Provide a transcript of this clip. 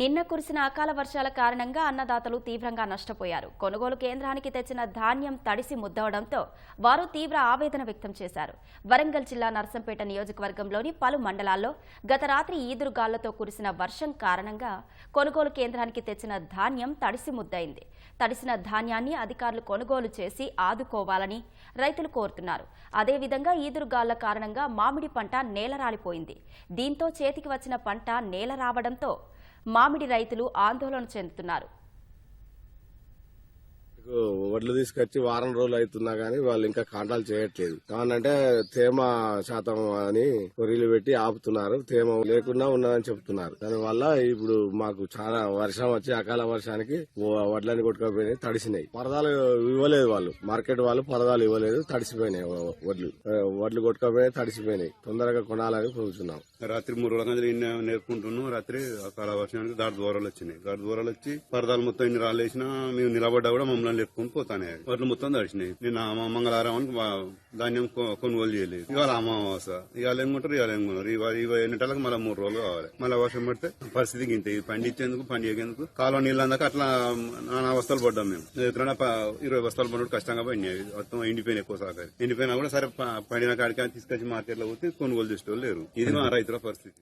నిన్న కురిసిన అకాల వర్షాల కారణంగా అన్నదాతలు తీవ్రంగా నష్టపోయారు. కొనుగోలు కేంద్రానికి తెచ్చిన ధాన్యం తడిసి ముద్దవడంతో వారు తీవ్ర ఆవేదన వ్యక్తం చేశారు. వరంగల్ జిల్లా నర్సంపేట నియోజకవర్గంలోని పలు మండలాల్లో గత రాత్రి ఈదురుగాళ్ళతో కురిసిన వర్షం కారణంగా కొనుగోలు కేంద్రానికి తెచ్చిన ధాన్యం తడిసి ముద్దయింది. తడిసిన ధాన్యాన్ని అధికారులు కొనుగోలు చేసి ఆదుకోవాలని రైతులు కోరుతున్నారు. అదేవిధంగా ఈదురుగాళ్ళ కారణంగా మామిడి పంట నేలరాలిపోయింది దీంతో చేతికి వచ్చిన పంట నేల రావడంతో మామిడి రైతులు ఆందోళన చెందుతున్నారు. వడ్లు తీసుకొచ్చి వారం రోజులు అవుతున్నా గానీ వాళ్ళు ఇంకా కాంటాలు చేయట్లేదు. కావాలంటే తేమ శాతం అని కొరీలు పెట్టి ఆపుతున్నారు. తేమ లేకుండా ఉన్నదని చెప్తున్నారు. దానివల్ల ఇప్పుడు మాకు చాలా వర్షం వచ్చి అకాల వర్షానికి వడ్లని కొట్టుకపోయినాయి తడిసినాయి. పరదాలు ఇవ్వలేదు వాళ్ళు. మార్కెట్ వాళ్ళు పరదాలు ఇవ్వలేదు తడిసిపోయినాయి వడ్లు. వడ్లు కొట్టుకపోయినాయి తడిసిపోయినాయి. తొందరగా కొనాలని కోరుతున్నాం రాత్రి మూడు రోజుల నుంచి నేర్పుకుంటున్నాం. రాత్రి అకాల వర్షానికి దాడి దూరాలు వచ్చినాయి. దాడి దూరాలు వచ్చి పరదాలు మొత్తం ఇన్ని రాళ్ళు వేసినా మేము నిలబడ్డా కూడా మమ్మల్ని నేర్పుకుని పోతానే. వాటిని మొత్తం తడిచినాయి. నిన్న మంగళవారం ధాన్యం కొనుగోలు చేయలేదు. ఇవాళ అమావాస. ఇవాళ ఏం కొంటారు? ఇవాళ ఏం కొనరు. ఇవాళ ఇవాళ ఎన్నింటలకు మళ్ళీ మూడు రోజులు కావాలి. మళ్ళీ వర్షం పడితే పరిస్థితి గింతే పండించేందుకు పండిగేందుకు కాలువ నీళ్ళు అందాక అట్లా నానా వస్తాలు పడ్డాం మేము. ఎక్కడైనా ఇరవై బస్తాలు పడినట్టు కష్టంగా పడినాయి. మొత్తం ఎండిపోయినాయి ఎక్కువ సాగరి ఎండిపోయినా కూడా సరే పడిన కాడికి తీసుకొచ్చి మార్కెట్లో పోతే కొనుగోలు చేసేవాళ్ళు లేరు. ఇది మా రైతుల పరిస్థితి.